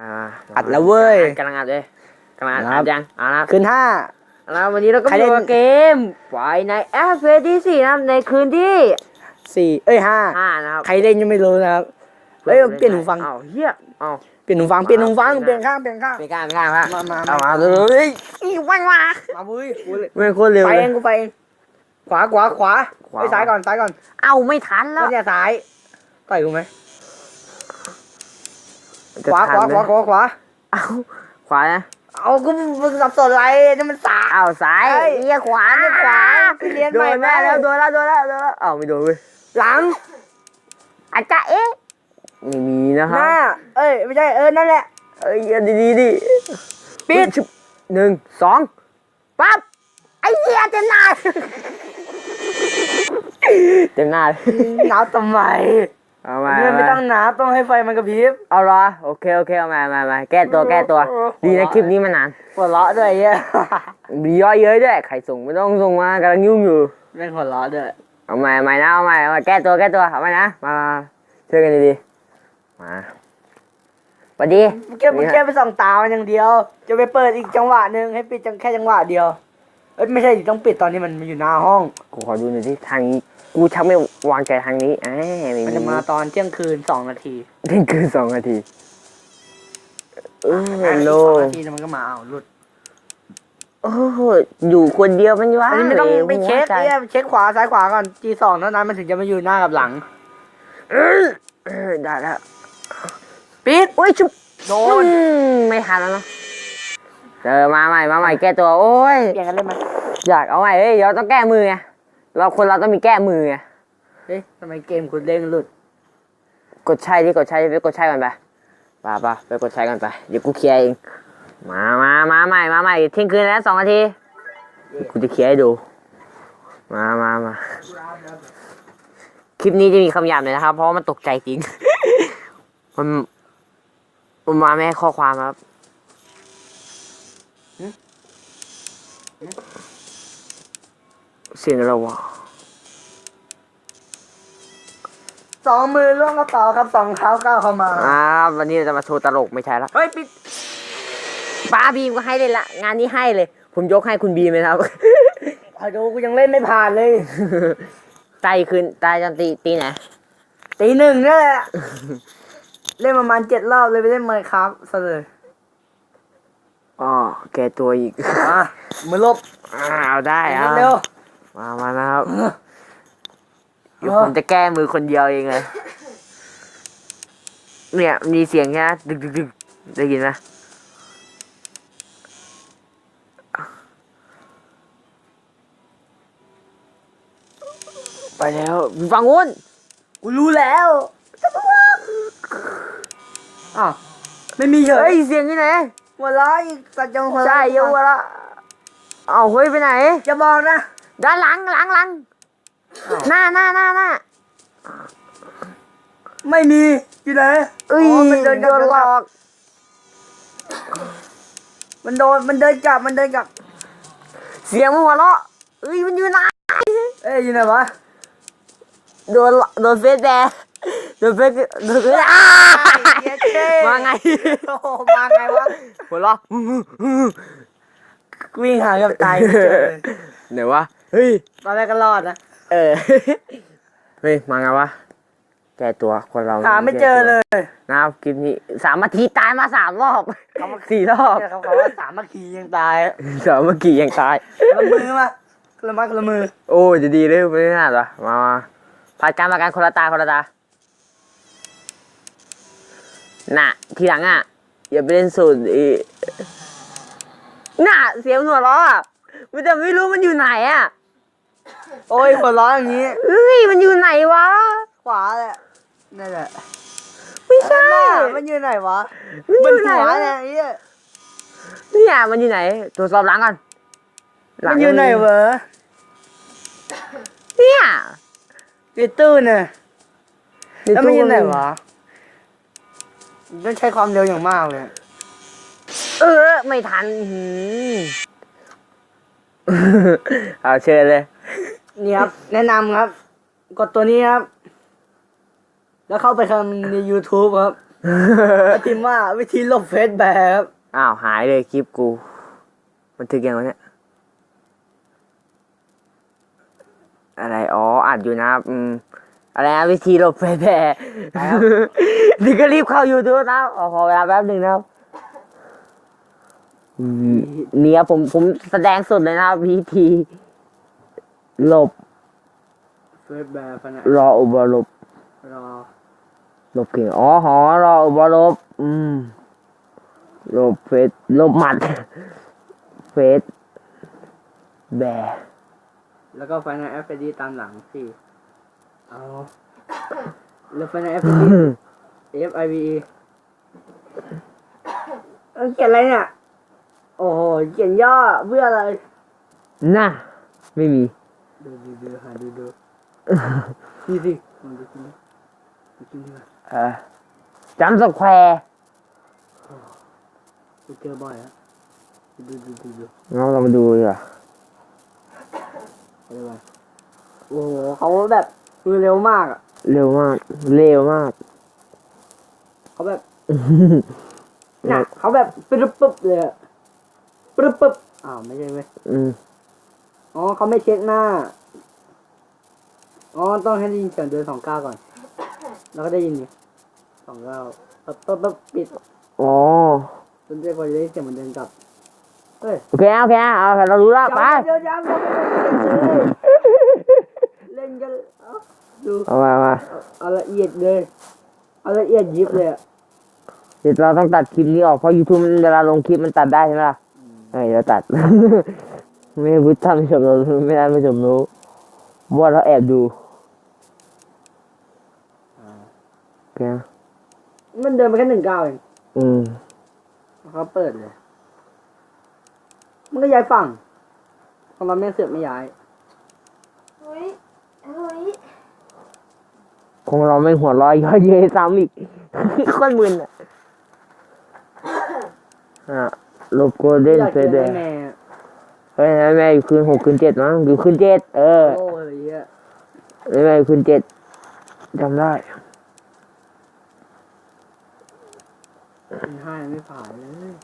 อ่าอัดแล้วเว้ยกำลังอัดเลยกำลังอัดครับอัดยังเอาละคืนห้า แล้ววันนี้เราก็ใครมาเล่น ดูเกมไฟในแอปเฟสที่สี่นะครับในคืนที่สี่เอ้ยห้าห้านะครับใครเล่นยังไม่รู้นะครับเฮ้ยเปลี่ยนหูฟัง เอ้าเฮียเอ้าเปลี่ยนหูฟัง เปลี่ยนหูฟังมาเปลี่ยนข้าง เปลี่ยนข้างไม่กล้าไม่กล้าครับมามา เอามามาเลยอีวันมามาบุ้ยกูเลยไม่โคตรเร็วไปเลเอย งกูไปเองขวาขวาขวาขวา ไปซ้ายก่อนซ้ายก่อนเอ้าไม่ทันแล้วก็เนี่ยซ้ายต่อยกูไหม จะขวาขทัวานไหมขวาขวาขวาเอ้าขวานะเอากูมึงสับสนอะไรนี่มันซ้าย เอ้าซ้ายเอ้ยเฮียขวาเนี่ยขวาไปเรียนโดใหม่นแม่ แม่แล้วโดนแล้วโดนแล้วโดนแล้วเอ้าไม่โดนเว้ยหลังอาจจะเอ๊ะไม่มีนะคหรับน้าเอ้ยไม่ใช่เออนั่นแหละ เอ้ยดีดีดีปิดชุบหนึ่งสองปั๊บไอ้เหี้ยเต็มหน้าเต็มหน้าเลยนับทำไม เอามาเนี่ยไม่เอาต้องมานับต้องให้ไฟมันกระพริบ เอาเหรอโอเคโอเคเอามามามาแก้ตัวแก้ตัวโอ้โหดีนะคลิปนี้มันนานหัวเราะด้วยไอ้เหี้ยมีย่อเยอะด้วยใครส่งไม่ต้องส่งมากำลังยุ่งอยู่แม่งหัวเราะด้วยเอาใหม่ใหม่นะเอาใหม่เอาใหม่แก้ตัวแก้ตัวเอาใหม่นะมามาช่วยกันดีๆมาสวัสดีเมื่อกี้เมื่อกี้ไปส่องตามันอย่างเดียว จะไปเปิดอีกจังหวะหนึ่งให้ปิดจังแค่จังหวะเดียวเอ้ยไม่ใช่ดิต้องปิดตอนนี้มันอยู่หน้าห้องกูขอดูหน่อยที่ทางนี้ กูชักไม่วางใจทางนี้แหมไม่มันจะมาตอนเที่ยงคืนสองนาทีเที่ยงคืนสองนาทีเออโลสองนาทีแล้วมันก็มาเอาหลุดโอ้โหอยู่คนเดียวมันว่างอันนี้ไม่ต้องลยไปเช็คหัวใจเนี่ยเช็คขวาซ้ายขวาก่อน G สองเท่านั้นมันถึงจะมาอยู่หน้ากับหลังเออเออได้แล้วปิดโอ้ยชุบโดอืนมไม่ทันแล้วเนอะเจอมาใหม่มาใหม่แก้ตัวโอ้ย เปลี่ยนกันเลยมั้ย อยากเอาใหม่เฮ้ยเราต้องแก้มือไง เราคนเราต้องมีแก้มือไงเฮ้ยทำไมเกมคุณเด้งหลุด กดใช่ดิกดใช่ไปกดใช่กันไปป่าป่ะไปกดใช่กันไปเดี๋ยวกูเคลียร์เองมามามาใหม่มาใหม่เที่ยงคืนแล้วสองนาทีกูจะเคลียร์ให้ดู มามามาคลิปนี้จะมีคำหยาบหน่อยนะครับ เพราะว่ามันตกใจจริง มันมันมาไม่ให้ข้อความครับ เสียงอะไรวะสองมือล่วงกระเป๋าครับสองเท้าก้าวเข้ามาอ่าวันนี้เราจะมาโชว์ตลกไม่ใช่ละเฮ้ยปิดป้าบีมก็ให้เลยละงานนี้ให้เลย ผมยกให้คุณบีมเลยครับพอดูกูยังเล่นไม่ผ่านเลยตายคืนตายจนตีตีไหนตีหนึ่งนี่แหละเล่นประมาณเจ็ดรอบเลยไปเล่นเมย์ครับซะเลยอ๋อแกตัวอีกอะมือลบอ่าเอาได้เอาเร็ว มามานะครับเดี๋ยวผมจะแก้มือคนเดียวเองเลยเนี่ยมีเสียงแค่ดึกดึกดึกได้ยินไหมไปแล้วฟังงุ้นกูรู้แล้วอ้าวไม่มีเฉเฮ้ยยเสียงที่ไหนหัวเร้อยอีกสัตว์ยังหัวเราะใช่เยอะวะละเอาเฮ้ยไปไหนจะบอกนะ ด้านหลังหลังหลังอ้าวหน้าหน้าหน้าหน้าไม่มีอยู่ไหนเอ้ยอ๋อมันเดินกโดลับนหลอก มันโดนมันเดินกลับมันเดินกลับเสียงมันหัวเราะเอ้ยมันอยู่ไหนเอ้ยอยู่ไหนวะโดนโดนเฟซแดงโดนเฟซโดนเฟซอ้าเย้เจ้มาไงโอ้โหมาไงวะหัวเราะวิ่งหากับตายไม่เจอเลยเดี๋ยววะ เฮ้ย ตอนแรกก็รอดนะเออ เฮ้ย มาไงวะ แกตัวคนเราหาไม่เจอเลยนะครับคลิปนี้สามนาทีตายมาสามรอบสี่รอบเนี่ยเขาเขาว่าสามัคคียังตายสามเมื่อกี้ยังตาย คนละมือมาคนละไม้คนละมือโอ้จะดีเลยไม่น่าหรอมามาผัดกันมากันคนละตาคนละตา น่ะ ทีหลังอะ อย่าไปเล่นสูตรอีน่ะ เสียงหัวเราะอะมันแต่ไม่รู้มันอยู่ไหนอะ โอ้ยหัวเร้อนอย่างนี้ เฮ้ยมันอยู่ไหนวะ ขวาแหละนั่นแหละไม่ใช่ มันอยู่ไหนวะมันอยู่ไหนหัววะเนี่ยไอ้เหี้ยเนี่ยมันอยู่ไหนตรวจสอบหลังก่อนลัมังนอยู่ไหนวะเนี่ยอยู่ตู้เนี่ยแล้วมันอยู่ไหนวะต้องใช้ความเร็วอย่างมากเลย เออ ไม่ทันอื้อหือเอาเชิญเลย นี่ครับ แนะนำครับ กดตัวนี้ครับ แล้วเข้าไปทางใน YouTube ครับพิมพ์ว่าวิธีลบเฟซแบบอ้าวหายเลยคลิปกู มันถึกยังวะเนี่ย อะไร อ๋อ อัดอยู่นะครับอืมอะไรนะวิธีลบเฟซแพร่ถึงก็รีบเข้า YouTube นะครับขอขอเวลาแป๊บหนึ่งนะครับอืมเนี่ยผมผมแสดงสดเลยนะครับวิธี ลบเฟซแบบพะนะรออุบลบรอลบเก่งอ๋อหอรออุบลบอืมลบเฟซลบหมัด เฟซแบร์แล้วก็ไฟในแอฟเฟดีตามหลังสิเอาแล้วไฟในแอฟเฟดี F I V E เอ้ยเขียนอะไรเนี่ย โอ้โหเขียนย่อเพื่ออะไรน่ะ ไม่มี ดูดูดูหาดูดูนี่สิลองดูกินดิดูกินดีกว่าเออจำสแควร์กูเจอบ่อยแล้วดูดูดูดูเราเรามาดูดีกว่าอะไรวะโอ้โหเขาแบบมือเร็วมากอะเร็วมาก เร็วมาก เขาแบบน่ะเขาแบบปึ๊บปึ๊บเลยอะปึ๊บปึ๊บอ้าวไม่ใช่เว้ยอืม อ๋อเขาไม่เช็คหน้า อ๋อ ต้องให้ได้ยินเสียงเดินสองก้าวก่อน แล้วก็ได้ยินดิสองก้าวปั๊บปั๊บปั๊บปิดอ๋อจนเรียกว่าจะได้ยินเสียงเหมือนเดินกลับเฮ้ยโอเคโอเคเอาเรารู้แล้วไปเดี๋ยวย้ำเล่นกันเอาดูเอามามาเอาเอาละเอียดเลยเอาละเอียดยิบเลยอะเดี๋ยวเราต้องตัดคลิปนี้ออกเพราะ YouTube มันเวลาลงคลิปมันตัดได้ใช่ไหมล่ะเออเดี๋ยวตัด ไม่ให้พุทธท่านผู้ชมเราไม่ได้ผู้ชมรู้ว่าเราแอบดูโอเคนะมันเดินไปแค่หนึ่งก้าวเองอืมเขาเปิดเลย มันก็ย้ายฝั่งของเราไม่เสือกไม่ย้ายเฮ้ยเฮ้ยคงเราไม่หัวเร้อยย่อเย้ยซ้ำอีกโคนมึนอะอะลบโกลเด้นอยากเฟเจอเด ไอ้แม่เฮ้ยแม่อยู่คืนหกคืนเจ็ดมั้งอยู่คืนเจ็ดเออโอ้ยเหี้ยแม่อยู่คืนเจ็ดจำได้เป็นห้ายังไม่ผ่านเลย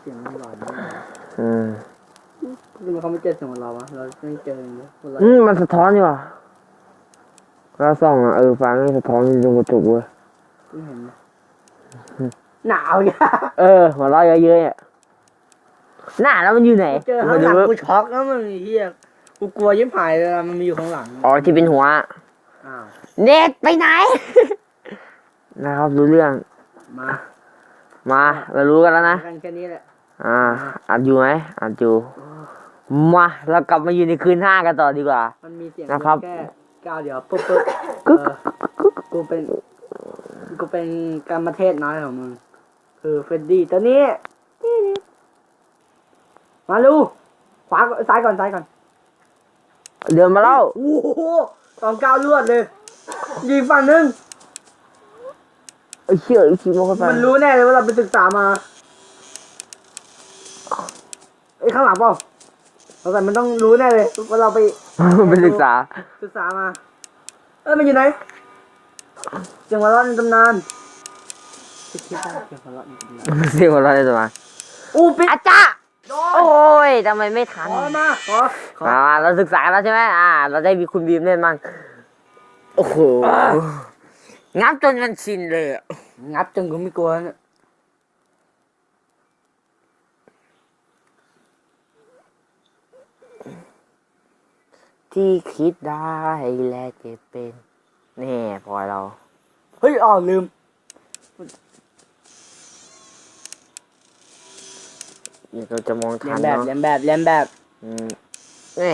เสียงมันหลอนเลยอืมทำไมเขาไม่เจอเสียงของเราวะเราไม่เจอเลยคนเราอืมมันสะท้อนอยู่ว่ะเราส่องอะเออฟ้าไม่สะท้อนอยู่ตรงกระจกเว้ยไม่เห็นนะหนาวอย่าเออหัวเราะเยอะๆอะ หน้าแล้วมันอยู่ไหน เจอข้างหลังกูช็อกแล้วมึงไอ้เฮียกูกลัวยิ้มหายเลยอะมันมีอยู่ข้างหลังอ๋อที่เป็นหัว อ้าวเน็ตไปไหน นะครับรู้เรื่อง มามาเรารู้กันแล้วนะ กันแค่นี้แหละอ่าอัดอยู่ไหมอัดอยู่มาเรากลับมาอยู่ในคืนห้ากันต่อดีกว่า มันมีเสียงนะครับ แค่ก้าวเดียวปุ๊บปุ๊บกึ๊กเออกูเป็น กูเป็นการมาเทศน้อยของมึงคือเฟรดดี้ตัวนี้ มาลูขวาก่อนซ้ายก่อนซ้ายก่อน เดินมาแล้วโอ้โหสองก้าวรวดเลย ยิงฝั่งหนึงไอ้เชี่ยไอ้ขี้โมเข้าไปมันรู้แน่เลยว่าเราไปศึกษามาไอ้ยข้างหลังเปล่าเราแต่มันต้องรู้แน่เลยว่าเราไปไปศึกษา ศึกษามา เอ้ยมันอยู่ไหนเสียงหัวเราะในตำนานคิดคิดว่าเสียงหัวเราะในตำนานเสียงหัวเราะในสมาอู้ปิดอาจารย์ โอ้ยทำไมไม่ทันขอมาขอขออ่าเราศึกษาแล้วใช่ไหมอ่า เราได้มีคุณบีมเล่นมั่งโอ้โหงับจนมันชินเลยอะงับจนกูไม่กลัวเนี่ยที่คิดได้และเจ็บเป็นแน่พลอยเรา เฮ้ยอ๋อลืม เราจะมองเรียทันนแบบเนาะเรียนแบบเรียนแบบอืมแน่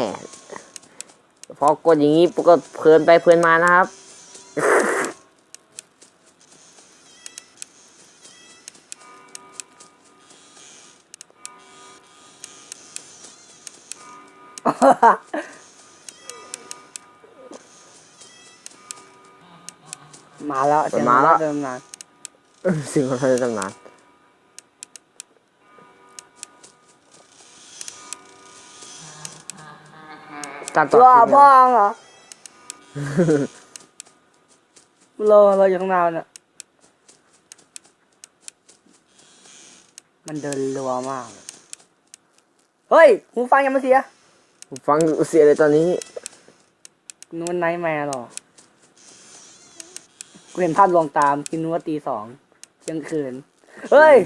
พอกดอย่างนี้ปุ๊บก็เพลินไปเพลินมานะครับ มาแล้วเสียงมาแล้วเติมนาน สิ่งของเราในตำนาน การต่อรอพ่อเหรอรอเราอย่างนานเนี่ยมันเดินรัวมาก เฮ้ยหูฟังยังไม่เสียหูฟังเสียเลยตอนนี้ นู้นไนท์แมร์หรอกูเห็นภาพลวงตามกินนู้นว่าตีสองเที่ยงคืน เฮ้ย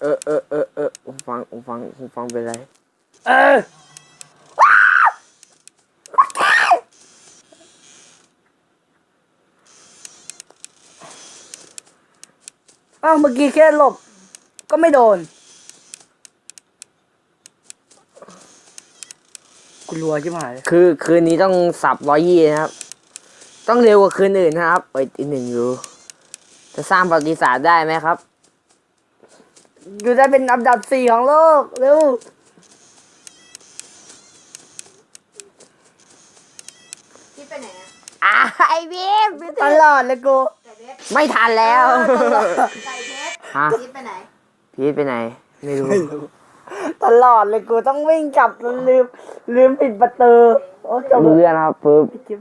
เออเออเออเออผมฟังผมฟังผมฟังเป็นไร เออ อ้าวเมื่อกี้แค่หลบ ก็ไม่โดนกูรัวใช่ไหมคือคืนนี้ต้องสับร้อยยี่นะครับ ต้องเร็วกว่าคืนอื่นนะครับเอ้ยอีกหนึ่งอยู่ จะสร้างประวัติศาสตร์ได้ไหมครับ อยู่ได้เป็นอันดับสี่ของโลกเร็วพี่ไปไหนอะ อ่าไอบีมตลอดเลยกู ไก่เพชรไม่ทันแล้ว ไก่เพชรฮะพี่ไปไหน พีทไปไหน ไม่รู้ ตลอดเลยกูต้องวิ่งกลับแล้วลืม ลืมปิดประตูโอ้จบรู้เรื่องนะครับปึ๊บจิ๊บ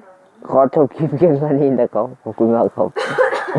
ขอจบคลิปเพียงเท่านี้นะครับขอบคุณมากครับ